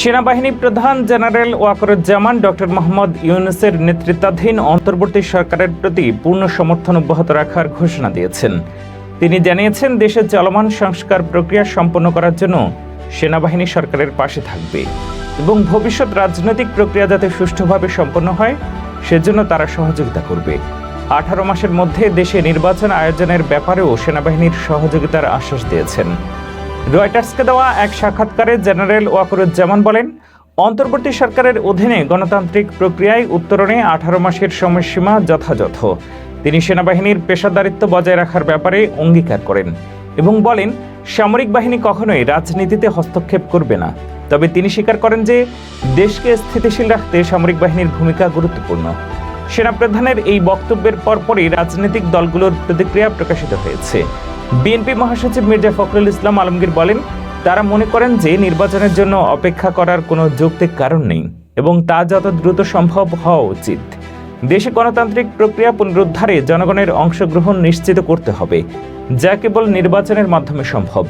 সেনাবাহিনী প্রধান general Waker-Uz-Zaman doctor Mohammad ইউনুসের নেতৃত্বাধীন অন্তর্বর্তী সরকারের প্রতি পূর্ণ সমর্থন অব্যাহত রাখার ঘোষণা দিয়েছেন। তিনি জানিয়েছেন দেশের চলমান সংস্কার প্রক্রিয়া সম্পন্ন করার জন্য সেনাবাহিনী সরকারের পাশে থাকবে এবং ভবিষ্যৎ রাজনৈতিক প্রক্রিয়া যাতে সুষ্ঠুভাবে সম্পন্ন হয়, সেজন্য তারা সহযোগিতা করবে। আঠারো মাসের মধ্যে দেশে নির্বাচন আয়োজনের ব্যাপারেও সেনাবাহিনীর সহযোগিতার আশ্বাস দিয়েছেন। রয়টার্সকে দেওয়া এক সাক্ষাৎকারে জেনারেল ওয়াকরুজ্জামান বলেন, অন্তর্বর্তী সরকারের অধীনে গণতান্ত্রিক প্রক্রিয়ায় উত্তরণে আঠারো মাসের সময়সীমা যথাযথ। তিনি সেনাবাহিনীর পেশাদারিত্ব বজায় রাখার ব্যাপারে অঙ্গীকার করেন এবং বলেন, সামরিক বাহিনী কখনোই রাজনীতিতে হস্তক্ষেপ করবে না। তবে তিনি স্বীকার করেন যে, দেশকে স্থিতিশীল রাখতে সামরিক বাহিনীর ভূমিকা গুরুত্বপূর্ণ। সেনাপ্রধানের এই বক্তব্যের পরপরই রাজনৈতিক দলগুলোর প্রতিক্রিয়া প্রকাশিত হয়েছে। বিএনপি মহাসচিব মির্জা ফখরুল ইসলাম আলমগীর বলেন, তারা মনে করেন যে নির্বাচনের জন্য অপেক্ষা করার কোনো যৌক্তিক কারণ নেই এবং তা যত দ্রুত সম্ভব হওয়া উচিত। দেশে গণতান্ত্রিক প্রক্রিয়া পুনরুদ্ধারে জনগণের অংশগ্রহণ নিশ্চিত করতে হবে, যা কেবল নির্বাচনের মাধ্যমে সম্ভব।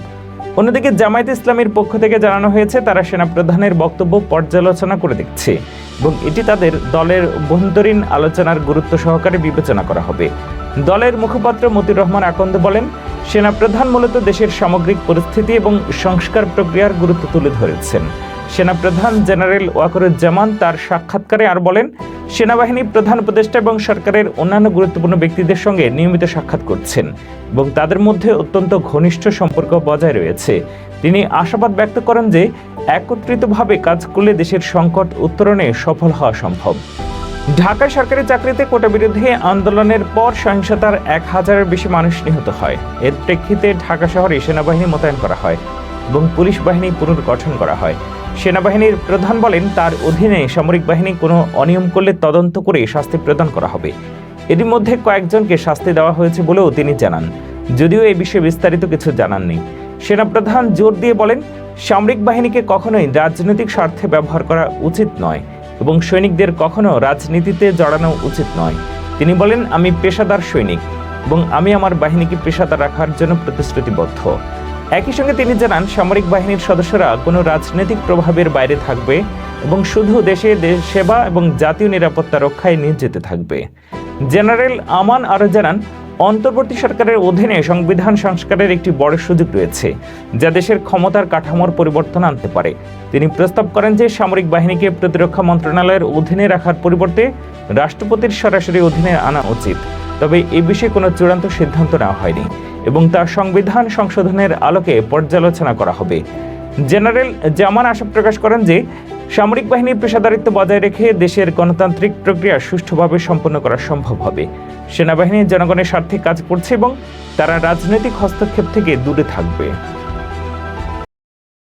অন্যদিকে জামায়াত ইসলামের পক্ষ থেকে জানানো হয়েছে, তারা সেনাপ্রধানের বক্তব্য পর্যালোচনা করে দেখছে এবং এটি তাদের দলের অভ্যন্তরীণ আলোচনার গুরুত্ব সহকারে বিবেচনা করা হবে। দলের মুখপাত্র মতিউর রহমান আকন্দ বলেন সেনাপ্রধান মূলত দেশের সামগ্রিক পরিস্থিতি এবং সংস্কার প্রক্রিয়ার গুরুত্ব তুলে ধরেছেন। সেনাপ্রধান জেনারেল ওয়াকরুজ্জামান তার সাক্ষাৎকারে আর বলেন, সেনাবাহিনী প্রধান উপদেষ্টা এবং সরকারের অন্যান্য গুরুত্বপূর্ণ ব্যক্তিদের সঙ্গে নিয়মিত সাক্ষাৎ করছেন এবং তাদের মধ্যে অত্যন্ত ঘনিষ্ঠ সম্পর্ক বজায় রয়েছে। তিনি আশাবাদ ব্যক্ত করেন যে, একত্রিতভাবে কাজ করলে দেশের সংকট উত্তরণে সফল হওয়া সম্ভব। ঢাকায় সরকারি চাকরিতে কোটা বিরোধী আন্দোলনের পর সহিংসতার এক হাজারের বেশি মানুষ নিহত হয়। এর প্রেক্ষিতে ঢাকা শহরে সেনাবাহিনী মোতায়েন করা হয় এবং পুলিশ বাহিনী পুনর্গঠন করা হয়। সেনাবাহিনীর প্রধান বলেন, তার অধীনে সামরিক বাহিনী কোনো অনিয়ম করলে তদন্ত করে শাস্তি প্রদান করা হবে। এরই মধ্যে কয়েকজনকে শাস্তি দেওয়া হয়েছে বলেও তিনি জানান। যদিও এই বিষয়ে বিস্তারিত কিছু জানাননি সেনাপ্রধান জোর দিয়ে বলেন, সামরিক বাহিনীকে কখনোই রাজনৈতিক স্বার্থে ব্যবহার করা উচিত নয়। এবং সৈনিকদের কখনো রাজনীতিতে জড়ানো উচিত নয়। তিনি বলেন, আমি পেশাদার সৈনিক এবং আমি আমার বাহিনীকে পেশাদার রাখার জন্য প্রতিশ্রুতিবদ্ধ। একই সঙ্গে তিনি জানান, সামরিক বাহিনীর সদস্যরা কোনো রাজনৈতিক প্রভাবের বাইরে থাকবে এবং শুধু দেশে দেশ সেবা এবং জাতীয় নিরাপত্তা রক্ষায় নিয়োজিত থাকবে। জেনারেল আমান আরও জানান অন্তর্বর্তী সরকারের অধীনে সংবিধান সংস্কারের একটি বড় সুযোগ রয়েছে, যা দেশের ক্ষমতার কাঠামোর পরিবর্তন আনতে পারে। তিনি প্রস্তাব করেন যে সামরিক বাহিনীকে প্রতিরক্ষা মন্ত্রণালয়ের অধীনে রাখার পরিবর্তে রাষ্ট্রপতির সরাসরি অধীনে আনা উচিত। তবে এ বিষয়ে কোনো চূড়ান্ত সিদ্ধান্ত নেওয়া হয়নি এবং তা সংবিধান সংশোধনের আলোকে পর্যালোচনা করা হবে। জেনারেল জামান আশা প্রকাশ করেন যে, সামরিক বাহিনীর পেশাদারিত্ব বজায় রেখে দেশের গণতান্ত্রিক প্রক্রিয়া সুষ্ঠুভাবে সম্পন্ন করা সম্ভব হবে। সেনাবাহিনী জনগণের স্বার্থে কাজ করছে এবং তারা রাজনৈতিক হস্তক্ষেপ থেকে দূরে থাকবে।